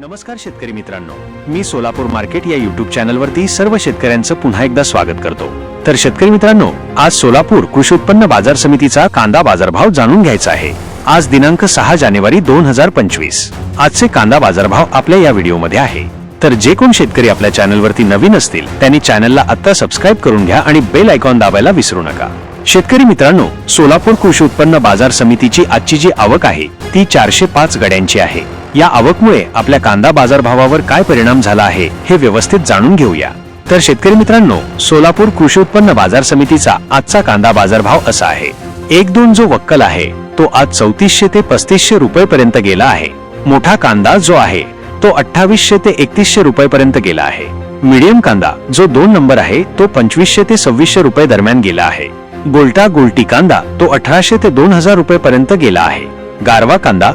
नमस्कार शेतकरी मित्रांनो. मी सोलापूर मार्केट या युट्यूब चॅनलवरती सर्व शेतकऱ्यांचं पुन्हा एकदा स्वागत करतो. तर शेतकरी मित्रांनो आज सोलापूर कृषी उत्पन्न बाजार समितीचा कांदा बाजारभाव जाणून घ्यायचा आहे. आज दिनांक सहा जानेवारी दोन हजार पंचवीस. आजचे कांदा बाजारभाव आपल्या या व्हिडिओमध्ये आहे. तर जे कोण शेतकरी आपल्या चॅनलवरती नवीन असतील त्यांनी चॅनलला आत्ता सबस्क्राईब करून घ्या आणि बेल आयकॉन दाबायला विसरू नका. शेतकरी मित्रांनो सोलापूर कृषी उत्पन्न बाजार समितीची आजची जी आवक आहे ती चारशे पाच गड्यांची आहे. या आवकमुळे आपल्या कांदा बाजारभावावर काय परिणाम झाला आहे हे व्यवस्थित जाणून घेऊया. तर शेतकरी मित्रांनो सोलापूर कृषी उत्पन्न बाजार समितीचा आजचा कांदा बाजारभाव असा आहे. एक दोन जो वक्कल आहे तो आज चौतीसशे ते पस्तीसशे रुपये पर्यंत गेला आहे. मोठा कांदा जो आहे तो अठ्ठावीसशे ते एकतीसशे रुपये पर्यंत गेला आहे. मीडियम कांदा जो दोन नंबर आहे तो पंचवीसशे ते सव्वीसशे रुपये दरम्यान गेला आहे. गोल्टा गोल्टी कांदा तो अठराशे ते दोन हजार रुपये पर्यंत गेला आहे. गारवा कांदा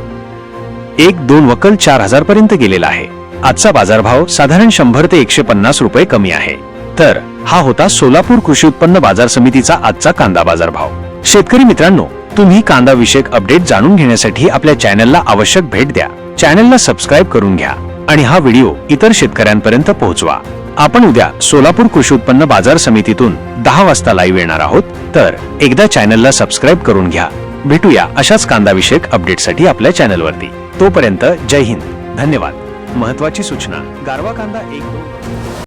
एक दोन वकल चार हजार पर्यंत गेलेला आहे. आजचा बाजारभाव साधारण शंभर ते एकशे पन्नास रुपये कमी आहे. तर हा होता सोलापूर कृषी उत्पन्न बाजार समितीचा आजचा कांदा बाजारभाव. शेतकरी मित्रांनो तुम्ही कांदा विषयक अपडेट जाणून घेण्यासाठी आपल्या चॅनलला आवश्यक भेट द्या. चॅनलला सबस्क्राईब करून घ्या आणि हा व्हिडिओ इतर शेतकऱ्यांपर्यंत पोहोचवा. आपण उद्या सोलापूर कृषी उत्पन्न बाजार समितीतून दहा वाजता लाईव्ह येणार आहोत. तर एकदा चॅनलला सबस्क्राईब करून घ्या. भेटूया अशाच कांदा विषयक अपडेटसाठी आपल्या चॅनलवरती. तोपर्यंत जय हिंद. धन्यवाद. महत्वाची सूचना गारवा कांदा एक दोन.